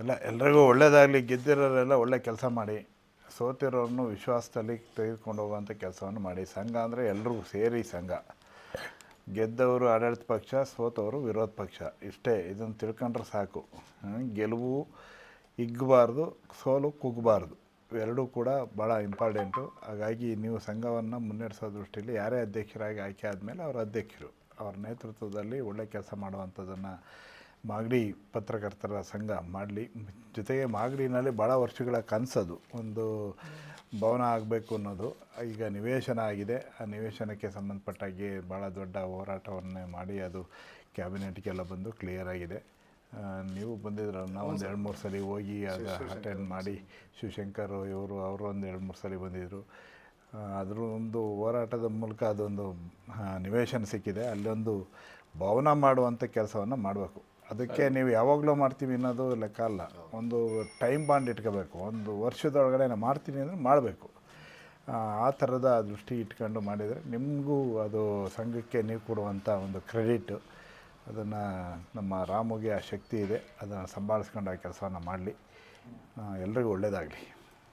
ಎಲ್ಲ ಎಲ್ರಿಗೂ ಒಳ್ಳೇದಾಗಲಿ, ಗೆದ್ದಿರೋರೆಲ್ಲ ಒಳ್ಳೆ ಕೆಲಸ ಮಾಡಿ ಸೋತಿರೋರನ್ನು ವಿಶ್ವಾಸದಲ್ಲಿ ತೆಗೆದುಕೊಂಡು ಹೋಗುವಂಥ ಕೆಲಸವನ್ನು ಮಾಡಿ. ಸಂಘ ಅಂದರೆ ಎಲ್ಲರೂ ಸೇರಿ ಸಂಘ. ಗೆದ್ದವರು ಆಡಳಿತ ಪಕ್ಷ, ಸೋತವರು ವಿರೋಧ ಪಕ್ಷ. ಇಷ್ಟೇ, ಇದನ್ನು ತಿಳ್ಕೊಂಡ್ರೆ ಸಾಕು. ಗೆಲುವು ಹಿಗ್ಗಬಾರ್ದು ಸೋಲು ಕುಗ್ಗಬಾರ್ದು ಎರಡೂ ಕೂಡ ಭಾಳ ಇಂಪಾರ್ಟೆಂಟು. ಹಾಗಾಗಿ ನೀವು ಸಂಘವನ್ನು ಮುನ್ನಡೆಸೋ ದೃಷ್ಟಿಯಲ್ಲಿ ಯಾರೇ ಅಧ್ಯಕ್ಷರಾಗಿ ಆಯ್ಕೆ ಆದಮೇಲೆ ಅವರ ಅಧ್ಯಕ್ಷರು, ಅವ್ರ ನೇತೃತ್ವದಲ್ಲಿ ಒಳ್ಳೆ ಕೆಲಸ ಮಾಡುವಂಥದ್ದನ್ನು ಮಾಗಡಿ ಪತ್ರಕರ್ತರ ಸಂಘ ಮಾಡಲಿ. ಜೊತೆಗೆ ಮಾಗಡಿನಲ್ಲಿ ಭಾಳ ವರ್ಷಗಳ ಕನಸದು. ಒಂದು ಭವನ ಆಗಬೇಕು ಅನ್ನೋದು. ಈಗ ನಿವೇಶನ ಆಗಿದೆ. ಆ ನಿವೇಶನಕ್ಕೆ ಸಂಬಂಧಪಟ್ಟಾಗಿ ಭಾಳ ದೊಡ್ಡ ಹೋರಾಟವನ್ನೇ ಮಾಡಿ ಅದು ಕ್ಯಾಬಿನೆಟ್ಗೆಲ್ಲ ಬಂದು ಕ್ಲಿಯರ್ ಆಗಿದೆ. ನೀವು ಬಂದಿದ್ರ ನಾವು ಒಂದು ಎರಡು ಮೂರು ಸಲ ಹೋಗಿ ಅದು ಅಟೆಂಡ್ ಮಾಡಿ. ಶಿವಶಂಕರ್ ಇವರು ಅವರು ಒಂದು ಎರಡು ಮೂರು ಸಲ ಬಂದಿದ್ದರು ಅದರ ಒಂದು ಹೋರಾಟದ ಮೂಲಕ ಅದೊಂದು ನಿವೇಶನ ಸಿಕ್ಕಿದೆ. ಅಲ್ಲೊಂದು ಭವನ ಮಾಡುವಂಥ ಕೆಲಸವನ್ನು ಮಾಡಬೇಕು. ಅದಕ್ಕೆ ನೀವು ಯಾವಾಗಲೂ ಮಾಡ್ತೀವಿ ಅನ್ನೋದು ಲೆಕ್ಕ ಅಲ್ಲ. ಒಂದು ಟೈಮ್ ಬಾಂಡ್ ಇಟ್ಕೋಬೇಕು. ಒಂದು ವರ್ಷದೊಳಗಡೆ ನಾನು ಮಾಡ್ತೀನಿ ಅಂದರೆ ಮಾಡಬೇಕು. ಆ ಥರದ ದೃಷ್ಟಿ ಇಟ್ಕೊಂಡು ಮಾಡಿದರೆ ನಿಮಗೂ ಅದು ಸಂಘಕ್ಕೆ ನೀವು ಕೊಡುವಂಥ ಒಂದು ಕ್ರೆಡಿಟು ಅದನ್ನು ನಮ್ಮ ರಾಮುಗೆ ಆ ಶಕ್ತಿ ಇದೆ. ಅದನ್ನು ಸಂಭಾಳಿಸ್ಕೊಂಡು ಆ ಕೆಲಸವನ್ನು ಮಾಡಲಿ. ಎಲ್ರಿಗೂ ಒಳ್ಳೆಯದಾಗಲಿ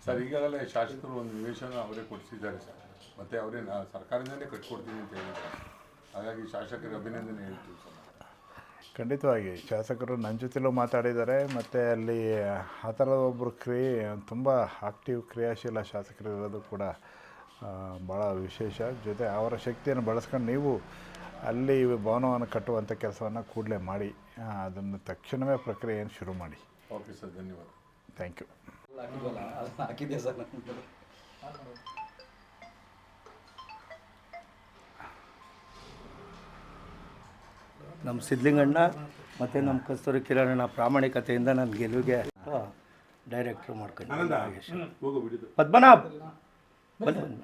ಸರ್, ಈಗಾಗಲೇ ಶಾಸಕರು ಒಂದು ನಿವೇಶನ ಅವರೇ ಕೊಡಿಸಿದ್ದಾರೆ ಸರ್. ಮತ್ತೆ ಅವರೇ ಸರ್ಕಾರದಿಂದಲೇ ಕಟ್ಕೊಡ್ತೀನಿ ಅಂತ ಹೇಳಿದ್ದಾರೆ. ಹಾಗಾಗಿ ಶಾಸಕರಿಗೆ ಅಭಿನಂದನೆ ಹೇಳ್ತೀವಿ ಸರ್. ಖಂಡಿತವಾಗಿ. ಶಾಸಕರು ನನ್ನ ಜೊತೆಲೂ ಮಾತಾಡಿದ್ದಾರೆ. ಮತ್ತು ಅಲ್ಲಿ ಆ ಥರದ ಒಬ್ಬರು ಕ್ರಿಯೆ ತುಂಬ ಆಕ್ಟಿವ್ ಕ್ರಿಯಾಶೀಲ ಶಾಸಕರು ಇರೋದು ಕೂಡ ಭಾಳ ವಿಶೇಷ. ಜೊತೆ ಅವರ ಶಕ್ತಿಯನ್ನು ಬಳಸ್ಕೊಂಡು ನೀವು ಅಲ್ಲಿ ಭವನವನ್ನು ಕಟ್ಟುವಂಥ ಕೆಲಸವನ್ನು ಕೂಡಲೇ ಮಾಡಿ. ಅದನ್ನು ತಕ್ಷಣವೇ ಪ್ರಕ್ರಿಯೆಯನ್ನು ಶುರು ಮಾಡಿ. ಓಕೆ ಸರ್ ಧನ್ಯವಾದ. ಥ್ಯಾಂಕ್ ಯು ನಮ್ಮ ಸಿದ್ಲಿಂಗಣ್ಣ ಮತ್ತು ನಮ್ಮ ಕಸ್ತೂರಿ ಕಿರಣಣ್ಣ ಪ್ರಾಮಾಣಿಕತೆಯಿಂದ ನನ್ನ ಗೆಲುವಿಗೆ ಡೈರೆಕ್ಟ್ರ್ ಮಾಡ್ಕೊಂಡು ಪದ್ಮನಾಭ್! ಪದ್ಮನಾಭ್